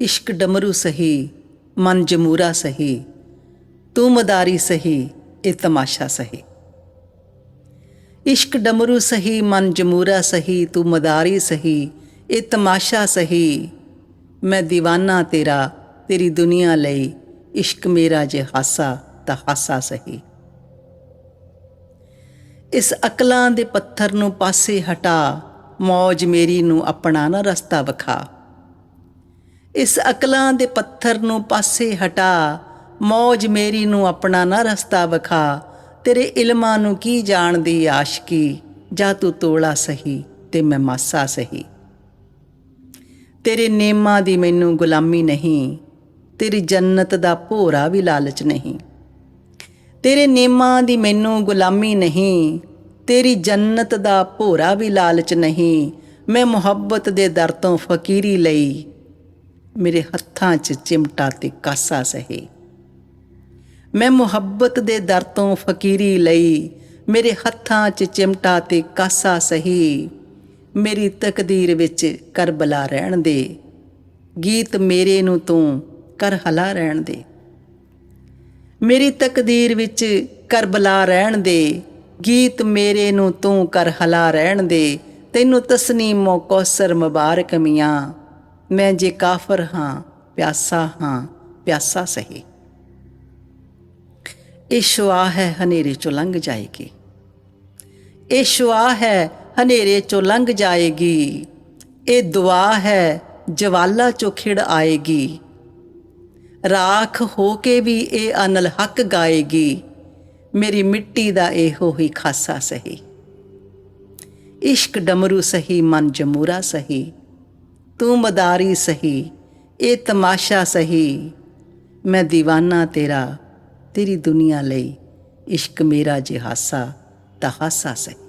ਇਸ਼ਕ ਡਮਰੂ ਸਹੀ, ਮਨ ਜਮੂਰਾ ਸਹੀ, ਤੂੰ ਮਦਾਰੀ ਸਹੀ, ਇਹ ਤਮਾਸ਼ਾ ਸਹੀ। ਇਸ਼ਕ ਡਮਰੂ ਸਹੀ, ਮਨ ਜਮੂਰਾ ਸਹੀ, ਤੂੰ ਮਦਾਰੀ ਸਹੀ, ਇਹ ਤਮਾਸ਼ਾ ਸਹੀ। ਮੈਂ دیਵਾਨਾ ਤੇਰਾ, ਤੇਰੀ ਦੁਨੀਆ ਲਈ, ਇਸ਼ਕ ਮੇਰਾ ਜੇ ਹਾਸਾ, ਤਾਂ ਹਾਸਾ ਸਹੀ। ਇਸ ਅਕਲਾਂ ਦੇ ਪੱਥਰ ਨੂੰ ਪਾਸੇ ਹਟਾ, ਮੌਜ ਮੇਰੀ ਨੂੰ ਆਪਣਾ ਨਾ ਰਸਤਾ ਵਿਖਾ। ਇਸ ਅਕਲਾਂ ਦੇ ਪੱਥਰ ਨੂੰ ਪਾਸੇ ਹਟਾ, ਮੌਜ ਮੇਰੀ ਨੂੰ ਆਪਣਾ ਨਾ ਰਸਤਾ ਵਿਖਾ, ਤੇਰੇ ਇਲਮਾਂ ਨੂੰ ਕੀ ਜਾਣਦੀ ਆਸ਼ਕੀ, ਜਾ ਤੂੰ ਤੋਲਾ ਸਹੀ ਤੇ ਮੈਂ ਮਾਸਾ ਸਹੀ। ਤੇਰੇ ਨੇਮਾਂ ਦੀ ਮੈਨੂੰ ਗੁਲਾਮੀ ਨਹੀਂ, ਤੇਰੀ ਜੰਨਤ ਦਾ ਭੋਰਾ ਵੀ ਲਾਲਚ ਨਹੀਂ। ਤੇਰੇ ਨੇਮਾਂ ਦੀ ਮੈਨੂੰ ਗੁਲਾਮੀ ਨਹੀਂ, ਤੇਰੀ ਜੰਨਤ ਦਾ ਭੋਰਾ ਵੀ ਲਾਲਚ ਨਹੀਂ, ਮੈਂ ਮੁਹੱਬਤ ਦੇ ਦਰ ਤੋਂ ਫਕੀਰੀ ਲਈ ਮੇਰੇ ਹੱਥਾਂ 'ਚ ਚਿਮਟਾ ਤੇ ਕਾਸਾ ਸਹੀ। ਮੈਂ ਮੁਹੱਬਤ ਦੇ ਦਰ ਤੋਂ ਫਕੀਰੀ ਲਈ ਮੇਰੇ ਹੱਥਾਂ 'ਚ ਚਿਮਟਾ ਤੇ ਕਾਸਾ ਸਹੀ। ਮੇਰੀ ਤਕਦੀਰ ਵਿੱਚ ਕਰਬਲਾ ਰਹਿਣ ਦੇ। ਗੀਤ ਮੇਰੇ ਨੂੰ ਤੂੰ ਕਰ ਹਲਾ ਰਹਿਣ ਦੇ। ਮੇਰੀ ਤਕਦੀਰ ਵਿੱਚ ਕਰਬਲਾ ਰਹਿਣ ਦੇ। ਗੀਤ ਮੇਰੇ ਨੂੰ ਤੂੰ ਕਰ ਹਲਾ ਰਹਿਣ ਦੇ। ਤੈਨੂੰ ਤਸਨੀਮੋ ਕੌਸਰ ਮੁਬਾਰਕ ਮੀਆਂ। ਮੈਂ ਜੇ ਕਾਫਰ ਹਾਂ, ਪਿਆਸਾ ਹਾਂ, ਪਿਆਸਾ ਸਹੀ। ਇਹ ਸ਼ੁਆ ਹੈ ਹਨੇਰੇ ਚੋਂ ਲੰਘ ਜਾਏਗੀ। ਇਹ ਸ਼ੁਆ ਹੈ ਹਨੇਰੇ ਚੋਂ ਲੰਘ ਜਾਏਗੀ। ਇਹ ਦੁਆ ਹੈ ਜਵਾਲਾ ਚੋਂ ਖਿੜ ਆਏਗੀ। ਰਾਖ ਹੋ ਕੇ ਵੀ ਇਹ ਅਨਲ ਹੱਕ ਗਾਏਗੀ। ਮੇਰੀ ਮਿੱਟੀ ਦਾ ਇਹੋ ਹੀ ਖਾਸਾ ਸਹੀ। ਇਸ਼ਕ ਡਮਰੂ ਸਹੀ, ਮਨ ਜਮੂਰਾ ਸਹੀ। ਤੂੰ ਮਦਾਰੀ ਸਹੀ, ਇਹ ਤਮਾਸ਼ਾ ਸਹੀ। ਮੈਂ دیਵਾਨਾ ਤੇਰਾ, ਤੇਰੀ ਦੁਨੀਆ ਲਈ ਇਸ਼ਕ ਮੇਰਾ ਜੇ ਹਾਸਾ, ਤਾਂ ਹਾਸਾ ਸਹੀ।